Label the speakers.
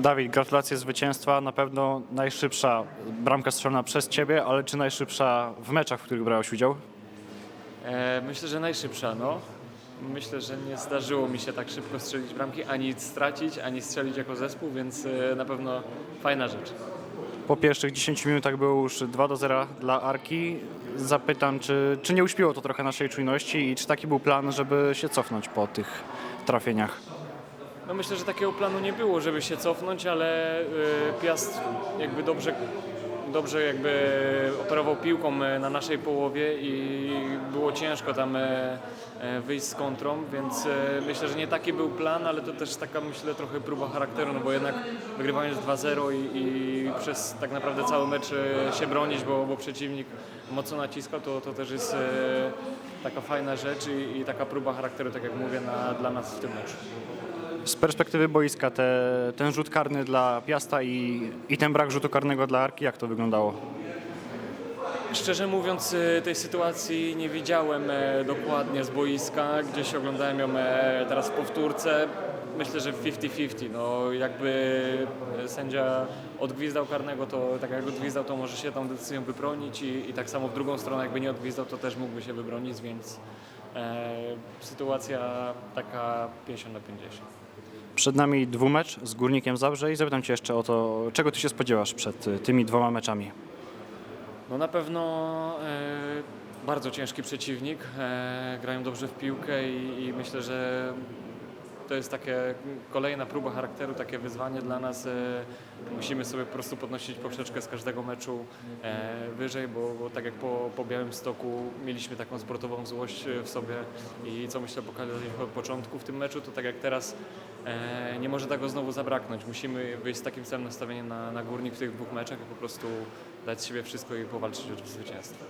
Speaker 1: Dawid, gratulacje zwycięstwa. Na pewno najszybsza bramka strzelona przez Ciebie, ale czy najszybsza w meczach, w których brałeś udział?
Speaker 2: E, myślę, że najszybsza, no. Myślę, że nie zdarzyło mi się tak szybko strzelić bramki, ani stracić, ani strzelić jako zespół, więc e, na pewno fajna rzecz.
Speaker 1: Po pierwszych 10 minutach było już 2 do 0 dla Arki. Zapytam, czy, czy nie uśpiło to trochę naszej czujności i czy taki był plan, żeby się cofnąć po tych trafieniach?
Speaker 2: No myślę, że takiego planu nie było, żeby się cofnąć, ale e, Piast jakby dobrze, dobrze jakby operował piłką e, na naszej połowie i było ciężko tam e, wyjść z kontrą, więc myślę, że nie taki był plan, ale to też taka myślę trochę próba charakteru, no bo jednak wygrywając 2-0 i, i przez tak naprawdę cały mecz się bronić, bo, bo przeciwnik mocno naciskał, to, to też jest taka fajna rzecz i, i taka próba charakteru, tak jak mówię, na, dla nas w tym meczu.
Speaker 1: Z perspektywy boiska te, ten rzut karny dla Piasta i, i ten brak rzutu karnego dla Arki, jak to wyglądało?
Speaker 2: Szczerze mówiąc, y, tej sytuacji nie widziałem e, dokładnie z boiska. Gdzieś oglądałem ją e, teraz w powtórce. Myślę, że 50-50. No, jakby e, sędzia odgwizdał karnego, to tak jak odgwizdał, to może się tą decyzją wybronić i, i tak samo w drugą stronę, jakby nie odgwizdał, to też mógłby się wybronić, więc e, sytuacja taka 50 na 50.
Speaker 1: Przed nami dwumecz z Górnikiem Zabrze i zapytam Cię jeszcze o to, czego Ty się spodziewasz przed tymi dwoma meczami?
Speaker 2: No na pewno e, bardzo ciężki przeciwnik. E, grają dobrze w piłkę i, i myślę, że to jest takie kolejna próba charakteru, takie wyzwanie dla nas. E, musimy sobie po prostu podnosić poprzeczkę z każdego meczu e, wyżej, bo, bo tak jak po, po Białym Stoku mieliśmy taką sportową złość e, w sobie i co myślę pokazaliśmy od początku w tym meczu, to tak jak teraz nie może tego znowu zabraknąć. Musimy wyjść z takim samym nastawieniem na, na górnik w tych dwóch meczach i po prostu dać z siebie wszystko i powalczyć o zwycięstwo.